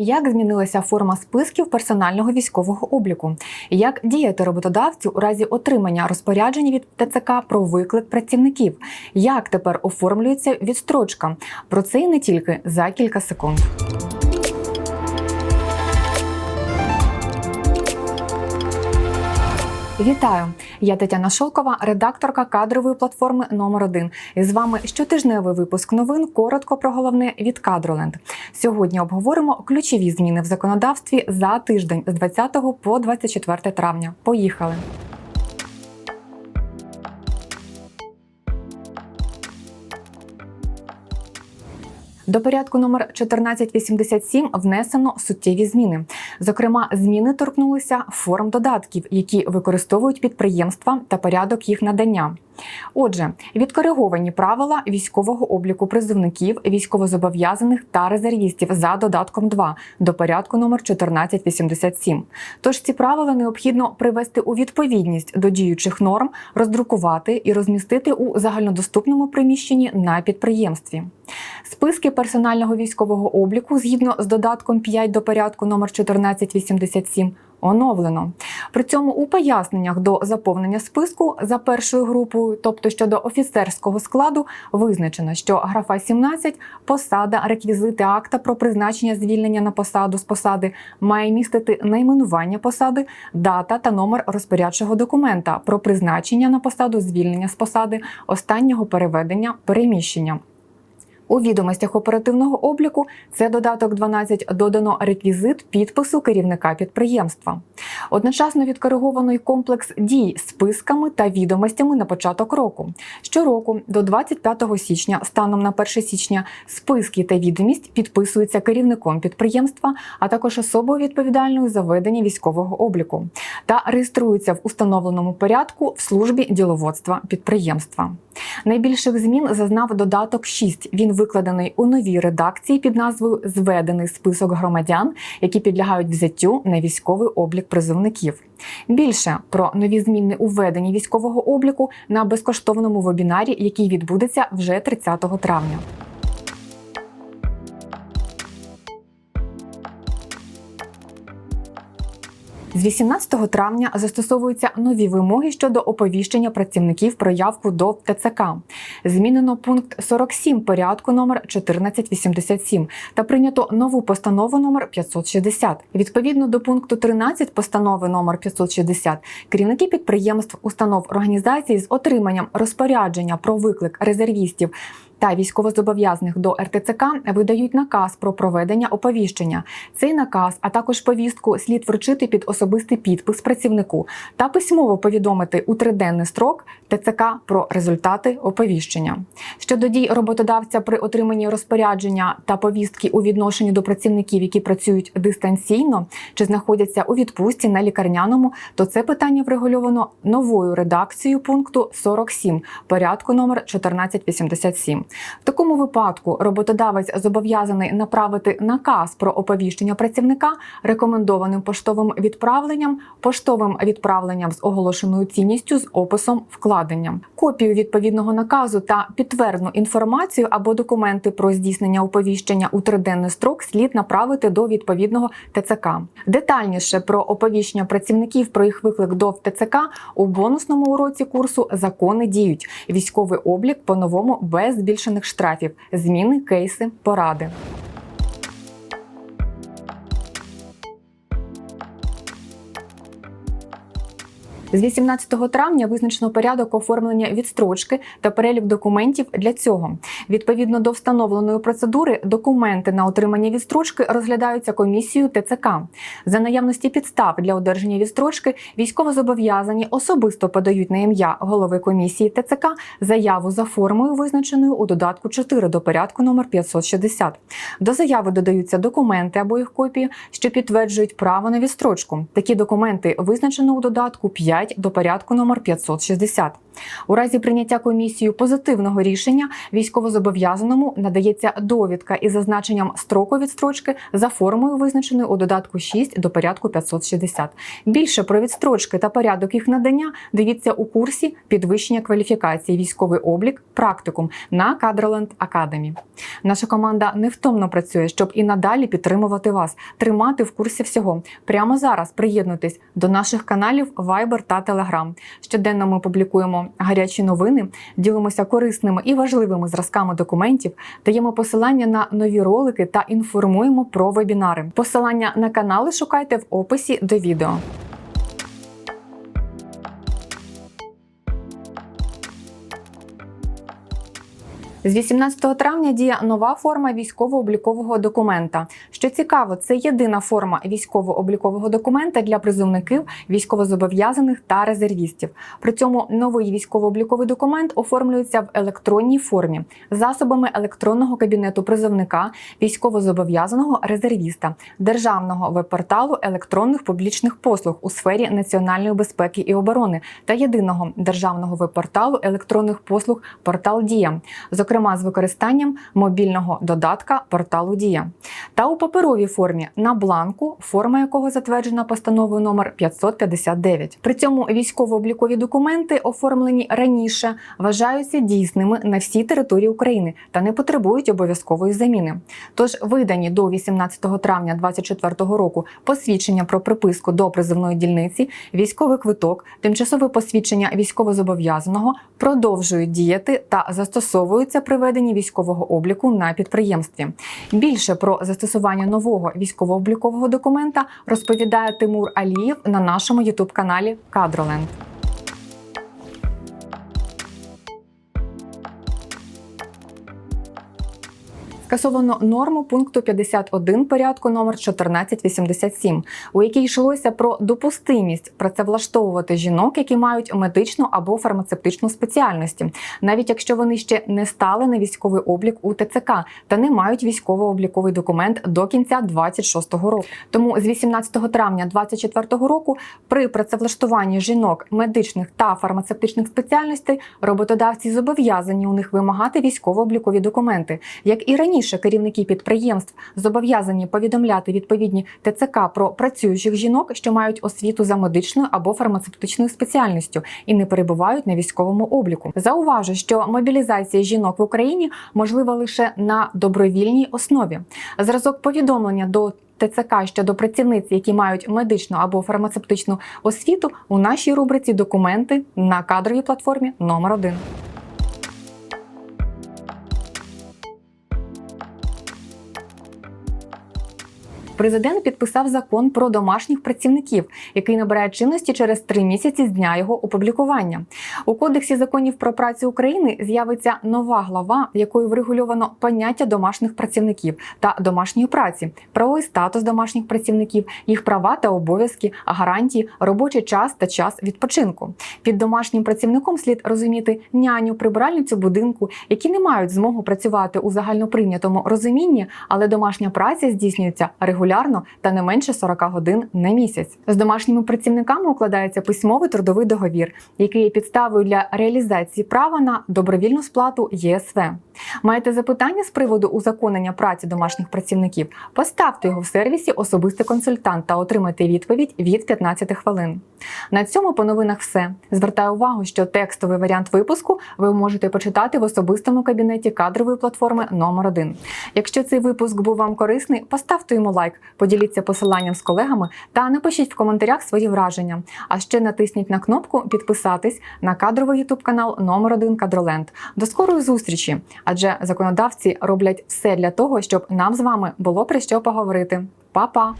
Як змінилася форма списків персонального військового обліку? Як діяти роботодавцю у разі отримання розпорядження від ТЦК про виклик працівників? Як тепер оформлюється відстрочка? Про це і не тільки за кілька секунд. Вітаю! Я Тетяна Шолкова, редакторка кадрової платформи номер 1 І з вами щотижневий випуск новин. Коротко про головне від Кадроленд. Сьогодні обговоримо ключові зміни в законодавстві за тиждень з 20 по 24 травня. Поїхали! До порядку номер 1487 внесено суттєві зміни. Зокрема, зміни торкнулися форм додатків, які використовують підприємства та порядок їх надання. Отже, відкориговані правила військового обліку призовників, військовозобов'язаних та резервістів за додатком 2 до порядку номер 1487. Тож ці правила необхідно привести у відповідність до діючих норм, роздрукувати і розмістити у загальнодоступному приміщенні на підприємстві. Списки персонального військового обліку згідно з додатком 5 до порядку номер 1487 оновлено. При цьому у поясненнях до заповнення списку за першою групою, тобто щодо офіцерського складу, визначено, що графа 17 посада, реквізити акта про призначення звільнення на посаду з посади має містити найменування посади, дата та номер розпорядчого документа про призначення на посаду звільнення з посади, останнього переведення переміщення. У відомостях оперативного обліку це додаток 12 додано реквізит підпису керівника підприємства. Одночасно відкориговано й комплекс дій списками та відомостями на початок року. Щороку до 25 січня, станом на 1 січня, списки та відомість підписуються керівником підприємства, а також особою відповідальною за ведення військового обліку та реєструються в установленому порядку в службі діловодства підприємства. Найбільших змін зазнав додаток 6. Він викладений у новій редакції під назвою Зведений список громадян, які підлягають взяттю на військовий облік призовників. Більше про нові зміни у веденні військового обліку на безкоштовному вебінарі, який відбудеться вже 30 травня. З 18 травня застосовуються нові вимоги щодо оповіщення працівників про явку до ТЦК. Змінено пункт 47 порядку номер 1487 та прийнято нову постанову номер 560. Відповідно до пункту 13 постанови номер 560 керівники підприємств, установ організацій з отриманням розпорядження про виклик резервістів та військовозобов'язаних до РТЦК видають наказ про проведення оповіщення. Цей наказ, а також повістку, слід вручити під особистий підпис працівнику та письмово повідомити у триденний строк ТЦК про результати оповіщення. Щодо дій роботодавця при отриманні розпорядження та повістки у відношенні до працівників, які працюють дистанційно чи знаходяться у відпустці на лікарняному, то це питання врегульовано новою редакцією пункту 47 порядку номер 1487. В такому випадку роботодавець зобов'язаний направити наказ про оповіщення працівника рекомендованим поштовим відправленням, поштовим відправленням з оголошеною цінністю з описом вкладення, копію відповідного наказу та підтвердну інформацію або документи про здійснення оповіщення у триденний строк слід направити до відповідного ТЦК. Детальніше про оповіщення працівників про їх виклик до ТЦК у бонусному уроці курсу закони діють. Військовий облік по новому без збільшення збільшених штрафів, зміни, кейси, поради. З 18 травня визначено порядок оформлення відстрочки та перелік документів для цього. Відповідно до встановленої процедури, документи на отримання відстрочки розглядаються комісією ТЦК. За наявності підстав для одержання відстрочки військовозобов'язані особисто подають на ім'я голови комісії ТЦК заяву за формою, визначеною у додатку 4 до порядку номер 560. До заяви додаються документи або їх копії, що підтверджують право на відстрочку. Такі документи визначено у додатку 5 5 до порядку номер 560. У разі прийняття комісією позитивного рішення військовозобов'язаному надається довідка із зазначенням строку відстрочки за формою, визначеною у додатку 6 до порядку 560. Більше про відстрочки та порядок їх надання дивіться у курсі підвищення кваліфікації військовий облік практикум на Кадроленд Академі. Наша команда невтомно працює, щоб і надалі підтримувати вас, тримати в курсі всього. Прямо зараз приєднуйтесь до наших каналів Viber та Telegram. Щоденно ми публікуємо гарячі новини, ділимося корисними і важливими зразками документів, даємо посилання на нові ролики та інформуємо про вебінари. Посилання на канали шукайте в описі до відео. З 18 травня діє нова форма військово-облікового документа. Що цікаво, це єдина форма військово-облікового документа для призовників, військовозобов'язаних та резервістів. При цьому новий військово-обліковий документ оформлюється в електронній формі засобами електронного кабінету призовника, військовозобов'язаного резервіста, державного веб-порталу електронних публічних послуг у сфері національної безпеки і оборони та єдиного державного веб-порталу електронних послуг Портал Дія зокрема з використанням мобільного додатка порталу Дія, та у паперовій формі на бланку, форма якого затверджена постановою номер 559. При цьому військово-облікові документи, оформлені раніше, вважаються дійсними на всій території України та не потребують обов'язкової заміни. Тож видані до 18 травня 2024 року посвідчення про приписку до призовної дільниці, військовий квиток, тимчасове посвідчення військовозобов'язаного продовжують діяти та застосовуються при веденні військового обліку на підприємстві. Більше про застосування нового військово-облікового документа розповідає Тимур Алієв на нашому ютуб каналі Кадроленд. Скасовано норму пункту 51 порядку номер 1487, у якій йшлося про допустимість працевлаштовувати жінок, які мають медичну або фармацевтичну спеціальності, навіть якщо вони ще не стали на військовий облік у ТЦК та не мають військово-обліковий документ до кінця 26-го року. Тому з 18 травня 24-го року при працевлаштуванні жінок медичних та фармацевтичних спеціальностей роботодавці зобов'язані у них вимагати військово-облікові документи, як і раніше. Раніше керівники підприємств зобов'язані повідомляти відповідні ТЦК про працюючих жінок, що мають освіту за медичною або фармацевтичною спеціальністю і не перебувають на військовому обліку. Зауважу, що мобілізація жінок в Україні можлива лише на добровільній основі. Зразок повідомлення до ТЦК щодо працівниць, які мають медичну або фармацевтичну освіту, у нашій рубриці документи на кадровій платформі номер 1 Президент підписав закон про домашніх працівників, який набирає чинності через три місяці з дня його опублікування. У кодексі законів про працю України з'явиться нова глава, якою врегульовано поняття домашніх працівників та домашньої праці, правовий статус домашніх працівників, їх права та обов'язки, гарантії, робочий час та час відпочинку. Під домашнім працівником слід розуміти няню, прибиральницю будинку, які не мають змогу працювати у загальноприйнятому розумінні, але домашня праця здійснюється регулярно регулярно та не менше 40 годин на місяць. З домашніми працівниками укладається письмовий трудовий договір, який є підставою для реалізації права на добровільну сплату ЄСВ. Маєте запитання з приводу узаконення праці домашніх працівників? Поставте його в сервісі Особистий консультант та отримайте відповідь від 15 хвилин. На цьому по новинах все. Звертаю увагу, що текстовий варіант випуску ви можете почитати в особистому кабінеті кадрової платформи номер 1 Якщо цей випуск був вам корисний, поставте йому поділіться посиланням з колегами та напишіть в коментарях свої враження. А ще натисніть на кнопку підписатись на кадровий ютуб канал номер 1 Кадроленд. До скорої зустрічі! Адже законодавці роблять все для того, щоб нам з вами було про що поговорити. Па-па!